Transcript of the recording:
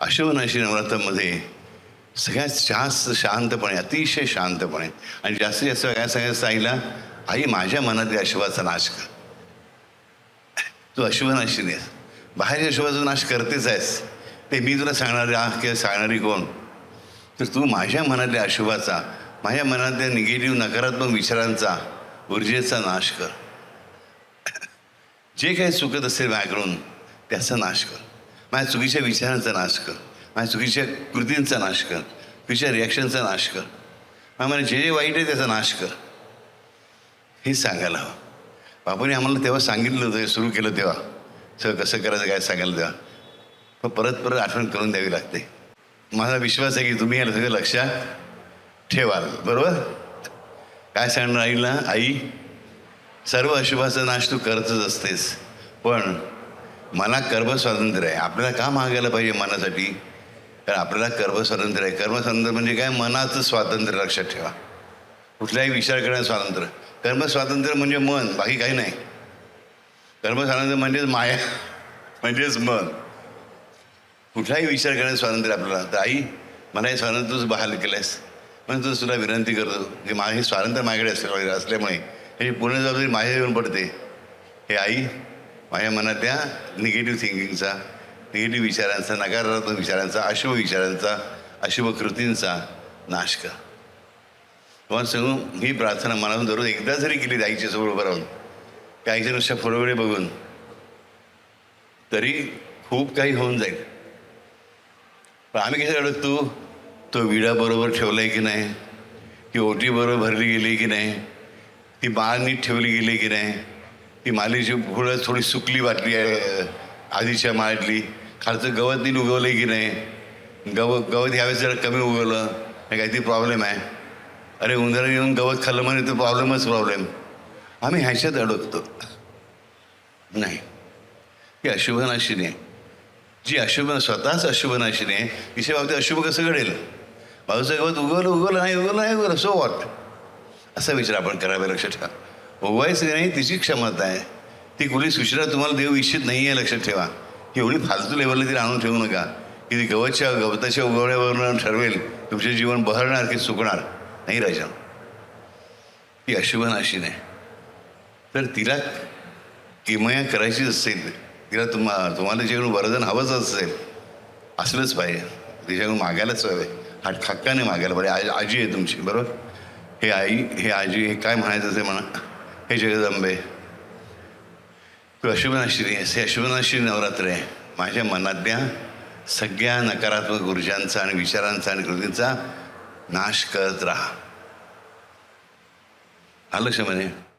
अशोवनाशी नवरात्रामध्ये सगळ्यात जास्त शांतपणे अतिशय शांतपणे आणि जास्तीत जास्त काय सांगायचं आईला आई माझ्या मनातल्या अशुभाचा नाश कर. तू अशुभनाशीने आहेस बाहेरच्या अशुभाचा नाश करतेच आहेस. ते मी तुला सांगणारे आ किंवा सांगणारी कोण? तर तू माझ्या मनातल्या अशुभाचा माझ्या मनातल्या निगेटिव्ह नकारात्मक विचारांचा ऊर्जेचा नाश कर. जे काही चुकत असेल माझ्याकडून त्याचा नाश कर. माझ्या चुकीच्या विचारांचा नाश कर. माझ्या चुकीच्या कृतींचा नाश कर. चुकीच्या रिॲक्शनचा नाश कर. मला जे जे वाईट आहे त्याचा नाश कर. हे सांगायला हवं. बापूने आम्हाला तेव्हा सांगितलं होतं सुरू केलं तेव्हा. सगळं कसं करायचं काय सांगायला तेव्हा. पण परत परत आठवण करून द्यावी लागते. माझा विश्वास आहे की तुम्ही याला सगळं लक्षात ठेवाल. बरोबर? काय सांगणार आईला? आई सर्व अशुभाचा नाश तू करतच असतेस. पण मला कर्म स्वातंत्र्य आहे. आपल्याला का मागायला पाहिजे मनासाठी? कारण आपल्याला कर्मस्वातंत्र्य आहे. कर्मस्वातंत्र्य म्हणजे काय? मनाचं स्वातंत्र्य लक्षात ठेवा. कुठलाही विचार करण्याचं स्वातंत्र्य. कर्मस्वातंत्र्य म्हणजे मन बाकी काही नाही. कर्मस्वातंत्र्य म्हणजेच माया म्हणजेच मन. कुठलाही विचार करण्याचं स्वातंत्र्य आपल्याला. तर आई मला हे स्वातंत्र्य तूच बहाल केलंस पण तू तुला विनंती करतो की माझे हे स्वातंत्र्य माझ्याकडे असल्या असल्यामुळे. ह्याची पूर्ण जबाबदारी माझ्या येऊन पडते. हे आई माझ्या मनातल्या निगेटिव्ह थिंकिंगचा निगेटिव्ह विचारांचा नकारात्मक विचारांचा अशुभ विचारांचा अशुभ कृतींचा नाश कर. तुम्हाला सांगू ही प्रार्थना मनातून दररोज एकदा जरी केली आईच्या समोर राहून त्या आईच्या नुसत्या फोटोकडे बघून तरी खूप काही होऊन जाईल. पण आम्ही कसं अडकतो तो विडा बरोबर ठेवला आहे की नाही? ती ओटी बरोबर भरली गेली की नाही? ती बाळ नीट ठेवली गेली की नाही? ती मालीची फुलं थोडी सुकली वाटली आहे आधीच्या माळातली. खालचं गवत नीट उगवलं की नाही? गव गवत ह्यावेळेस जरा कमी उगवलं. हे काहीतरी प्रॉब्लेम आहे. अरे उंदराने येऊन गवत खाल्लं म्हणे तर प्रॉब्लेमच प्रॉब्लेम आम्ही ह्याच्यात अडकतो. नाही. ही अशुभनाशिनी आहे जी अशुभ स्वतःच अशुभनाशिनी आहे तिच्या बाबतीत अशुभ कसं घडेल? बाजूचं गवत उगवलं उगवलं नाही उगवलं नाही उगवलं सो वॉट असा विचार आपण करावा लक्षात ठेवा. उगवायचं नाही तिची क्षमता आहे. ती कुठली सूचना तुम्हाला देऊ इच्छित नाही आहे लक्षात ठेवा. एवढी फालतू लेवलला तिला आणून ठेवू नका. की ती गवतच्या गवताच्या उगवण्यावरून ठरवेल तुमचे जीवन बहरणार की चुकणार नाही राजा. ती अशुभनाशीन आहे तर तिला किमया करायचीच असेल तिला तुम्हा तुम्हाला जेकडून वरदान हवंच असेल. असलंच पाहिजे. तिच्याकडून मागायलाच हवे. हा हक्काने मागायला पाहिजे. आज आजी आहे तुमची बरोबर? हे आई हे आजी हे काय म्हणायचं ते म्हणा. हे जगदंबे. तू अशुभनाशिनी आहेस हे अशुभनाशिनी नवरात्र. आहे माझ्या मनातल्या सगळ्या नकारात्मक ऊर्जांचा आणि विचारांचा आणि कृतींचा नाश करत राहा. आलं क्षमने